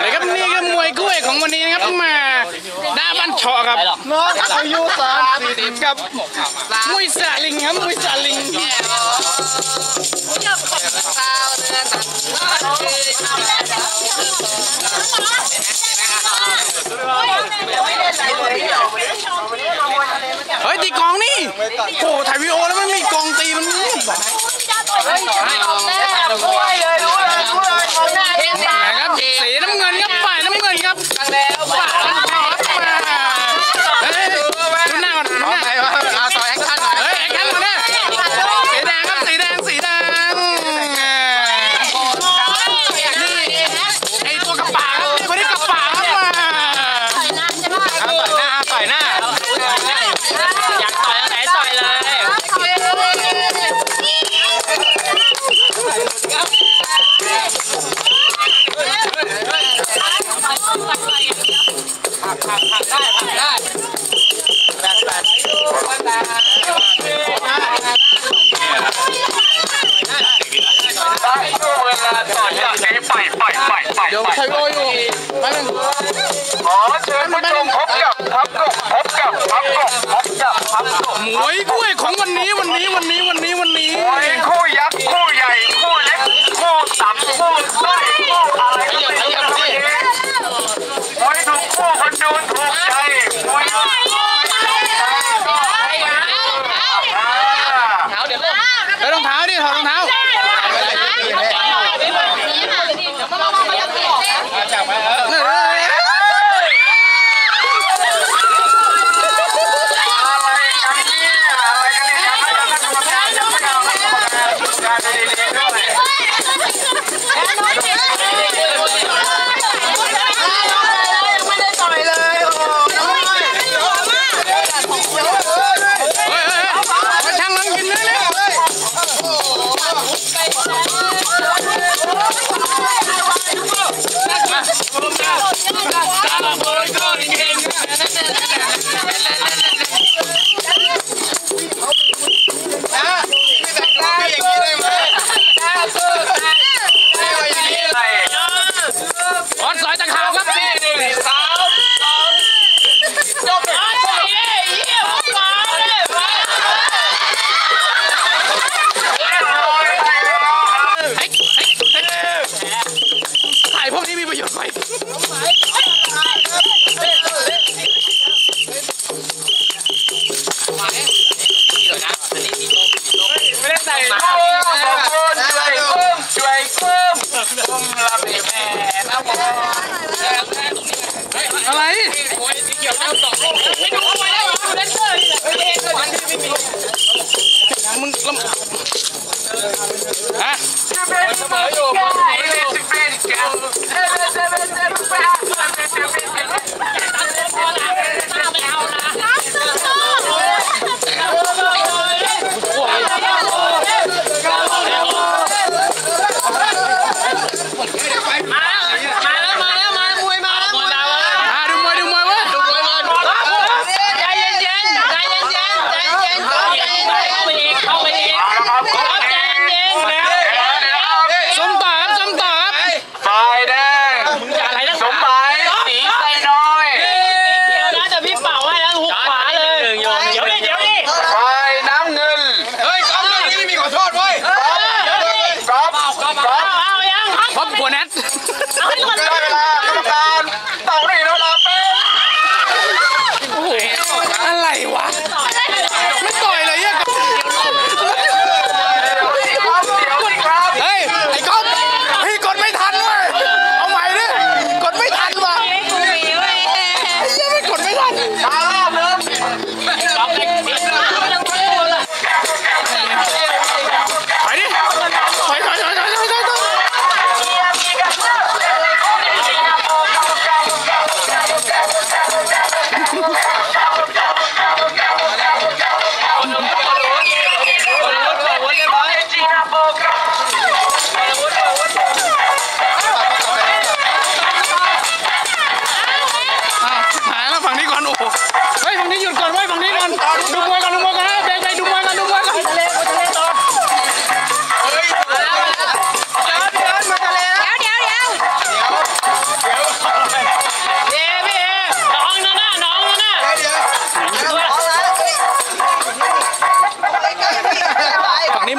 เลยครับนี่ก็มวยกล้วยของวันนี้นะครับมาด้าบ้านเฉาะครับน้องอายุสามสิบกับมวยสาลิงครับมวยสาลิงเฮ้ยตีกองนี่โอ้ถ่ายวีโอแล้วมันมีกองตีมันนี่ ดี๋ยวใช้โออยู่มาหนึ่งขอเชิญผู้ชมพบกับพับกบพบกับพับกบพบกับพับกบหมวยกล้วยของวันนี้วันนี้วันนี้ อะไร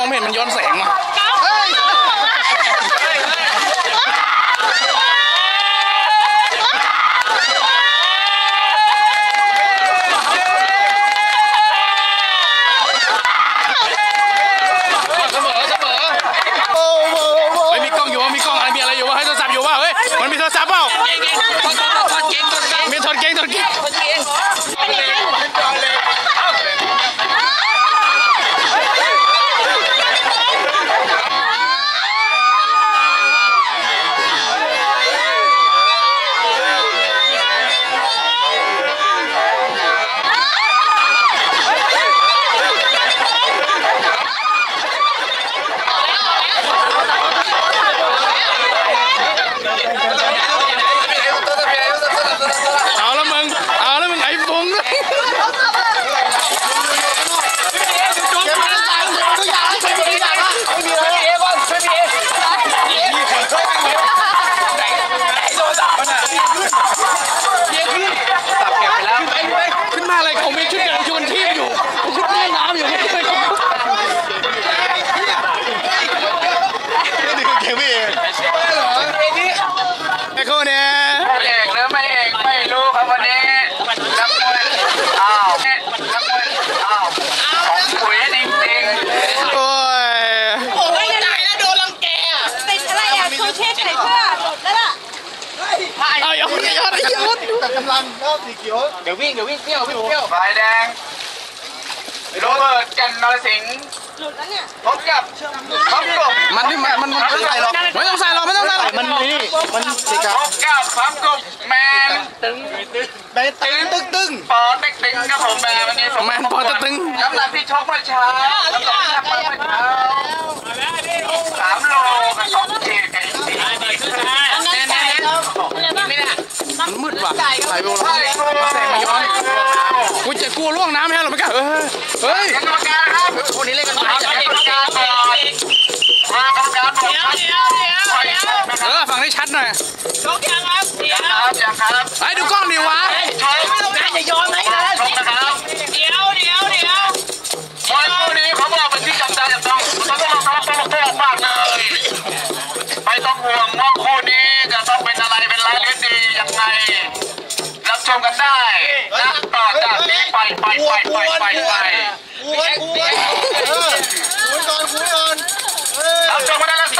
มองไม่เห็นมันย้อนแสงมา เดี๋ยววิ่งเดี๋ยววิ่งเที่ยววิ่งเที่ยวฝ่ายแดงโรเบิร์ตกันนรสิงห์หลุดแล้วเนี่ยพบกับพบกับมันนี่มันมันไม่ต้องใส่หรอกไม่ต้องใส่หรอกไม่ต้องใส่หรอกมันนี่พบกับพบกับแมนไปตึงตึงตึงปอเต็กตึงครับผมแมนวันนี้ผมแมนปอเต็กตึงน้ำหนักที่ชกเมื่อเช้าน้ำหนักที่ชกเมื่อเช้า ว่ะใส่ไปโบใช่ราณครูใส่มาย้อนกูจะกลัวล่วงน้ำแค่หรอไม่กล้าเฮ้ยเฮ้ยกรรมการครับคู่นี้เล่นกันกรมารจากมการบอกกรรมการบอกเดี๋ยวเดี๋ยวเดี๋ยวปล่อยเดี๋ยวเอรับอฟังให้ชัดหน่อยชกยังครับเดี๋ยวครับอย่างครับไอ้ดูกล้องดิวะชกน่าจะย้อมไหมนะชกนะครับเดี๋ยวเดี๋ยวเดี๋ยวมวยคู่นี้เขาบอกเป็นที่จับตาจับต้องต้องต้องต้องต้องต้องมากเลยไม่ต้องห่วงว่า รับชมกันได้นะต่อจากนี้ไปไปไปไปไปไปรับชมกันได้ละสามสอง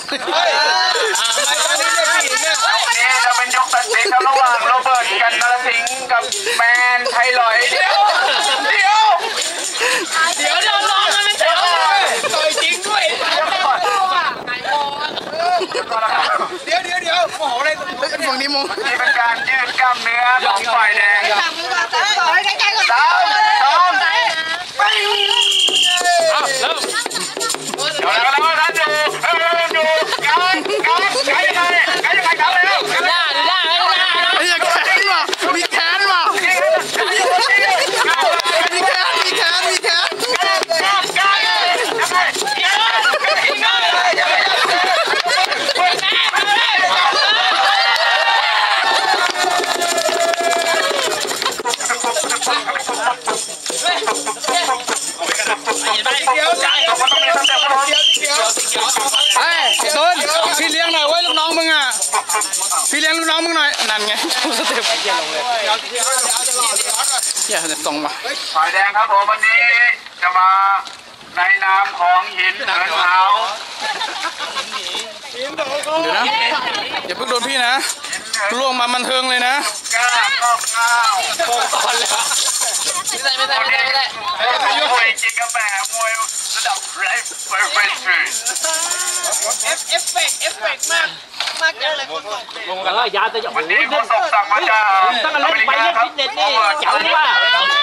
สา เนี่ยเดี๋ยวอย่อส่งมาฝ่ายแดงครับผมวันนี้จะมาในนามของหินเหินเหาเดี๋ยวนะอย่าเพิ่งโดนพี่นะล่วงมามันเทิงเลยนะก้าวก้าวก้าวตอนเลยไม่ได้ไม่ได้ไม่ได้ไม่ได้มวยจริงกับแม่มวยระดับไรเฟรนช์เอฟเฟกเอฟเฟกมาก มากเลยคลงกันแล้วยาจะวันนี้คนส่งสั่งมาจากตั้งแต่เล่นไปเล่นฟิตเนสนี่จังว่า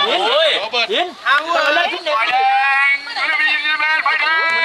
หินหินทางเล่นฟิตเนสไฟแดงไม่ได้มีเงินแมนไฟแดง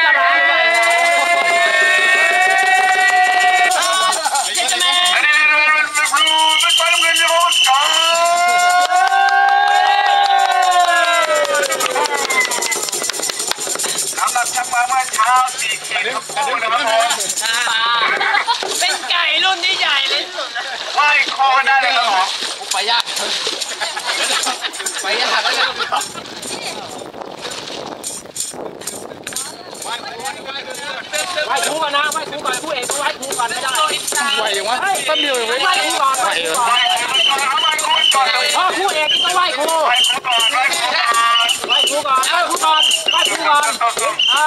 ไหว้ครูก่อนนะไหว้ครูก่อนครูเอกต้องไหว้ครูก่อนไม่ได้ไหวยังวะต้นเดียวยังไหวครูก่อนไหวเหรอพ่อครูเอกต้องไหว้ครูไหว้ครูก่อนไหว้ครูก่อนไหว้ครูก่อนไหว้ครูก่อนอ่า